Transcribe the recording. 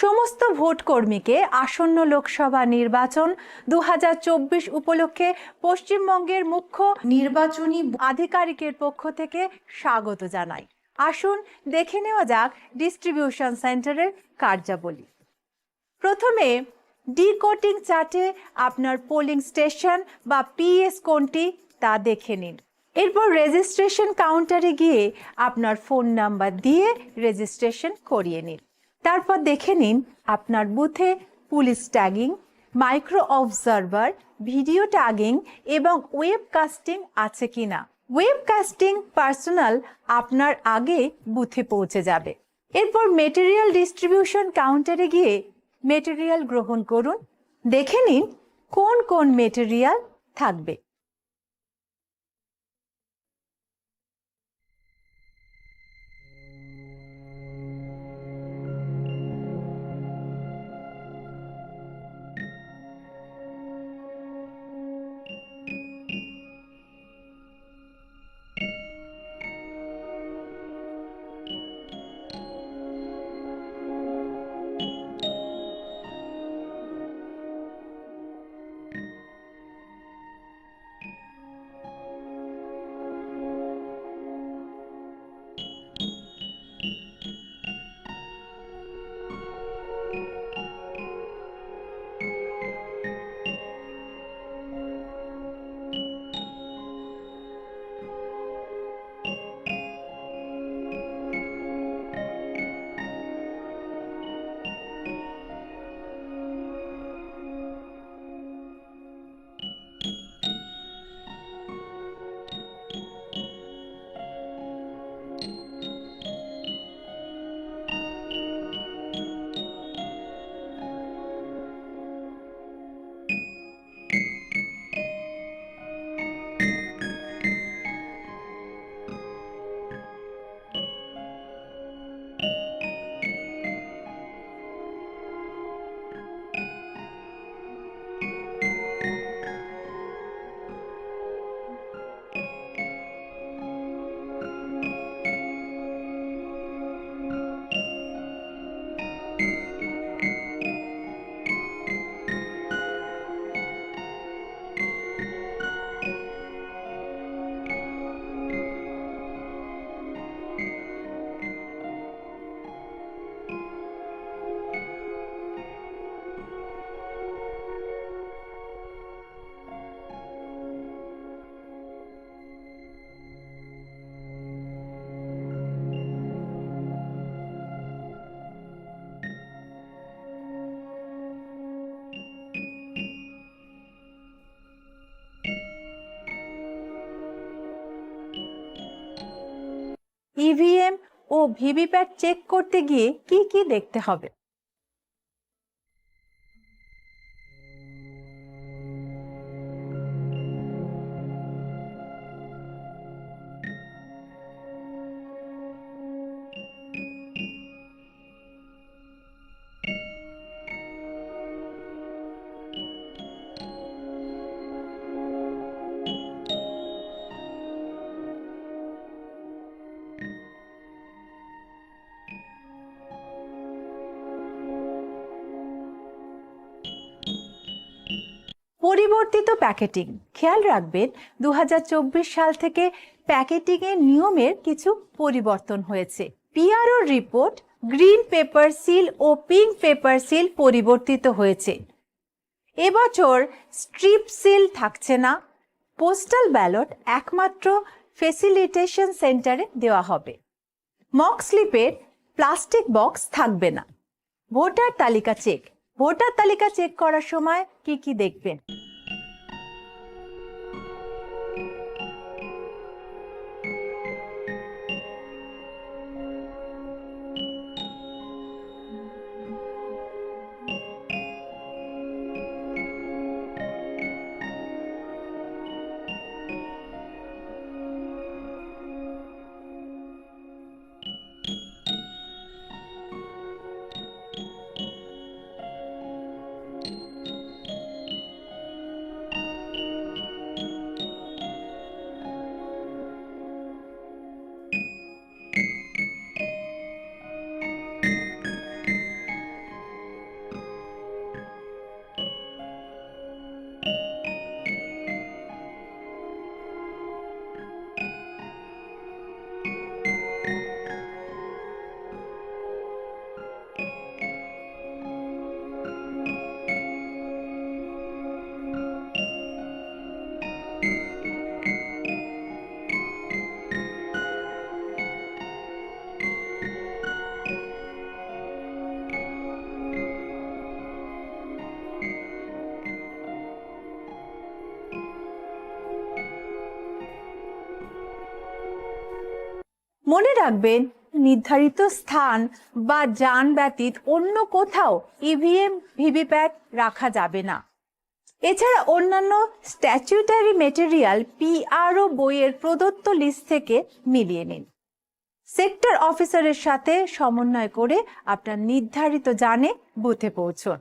সমস্ত ভোটকর্মীকে আসন্ন লোকসভা নির্বাচন দু হাজার চব্বিশ উপলক্ষে পশ্চিমবঙ্গের মুখ্য নির্বাচনী আধিকারিকের পক্ষ থেকে স্বাগত জানাই। আসুন দেখে নেওয়া যাক ডিস্ট্রিবিউশন সেন্টারের কার্যাবলী। প্রথমে ডিকোডিং চার্টে আপনার পোলিং স্টেশন বা পিএস কোনটি তা দেখে নিন। এরপর রেজিস্ট্রেশন কাউন্টারে গিয়ে আপনার ফোন নাম্বার দিয়ে রেজিস্ট্রেশন করিয়ে নিন। তারপর দেখে নিন আপনার বুথে police tagging, micro observer, video tagging এবং ওয়েব কাস্টিং আছে কিনা। ওয়েব কাস্টিং পার্সোনাল আপনার আগে বুথে পৌঁছে যাবে। এরপর মেটেরিয়াল ডিস্ট্রিবিউশন কাউন্টারে গিয়ে মেটেরিয়াল গ্রহণ করুন। দেখে নিন কোন কোন মেটেরিয়াল থাকবে। ইভিএম ও ভিভিপ্যাট চেক করতে গিয়ে কি কি দেখতে হবে। পরিবর্তিত প্যাকেটিং। খেয়াল রাখবেন দু হাজার চব্বিশ সাল থেকে প্যাকেটিং এর নিয়মের কিছু পরিবর্তন হয়েছে। PRO report, green paper seal ও পিঙ্ক পেপার সিল পরিবর্তিত হয়েছে। এবছর স্ট্রিপ সিল থাকছে না। পোস্টাল ব্যালট একমাত্র ফেসিলিটেশন সেন্টারে দেওয়া হবে। মক স্লিপের প্লাস্টিক বক্স থাকবে না। ভোটার তালিকা চেক। ভোটার তালিকা চেক করার সময় কি কি দেখবেন? মনে রাখবেন নির্ধারিত স্থান বা যান ব্যতীত অন্য কোথাও ইভিএম ভিভিপ্যাট রাখা যাবে না। এছাড়া অন্যান্য স্ট্যাচুটারি মেটেরিয়াল পিআরও বইয়ের প্রদত্ত লিস্ট থেকে মিলিয়ে নিন। সেক্টর অফিসারের সাথে সমন্বয় করে আপনার নির্ধারিত জানে বুথে পৌঁছন।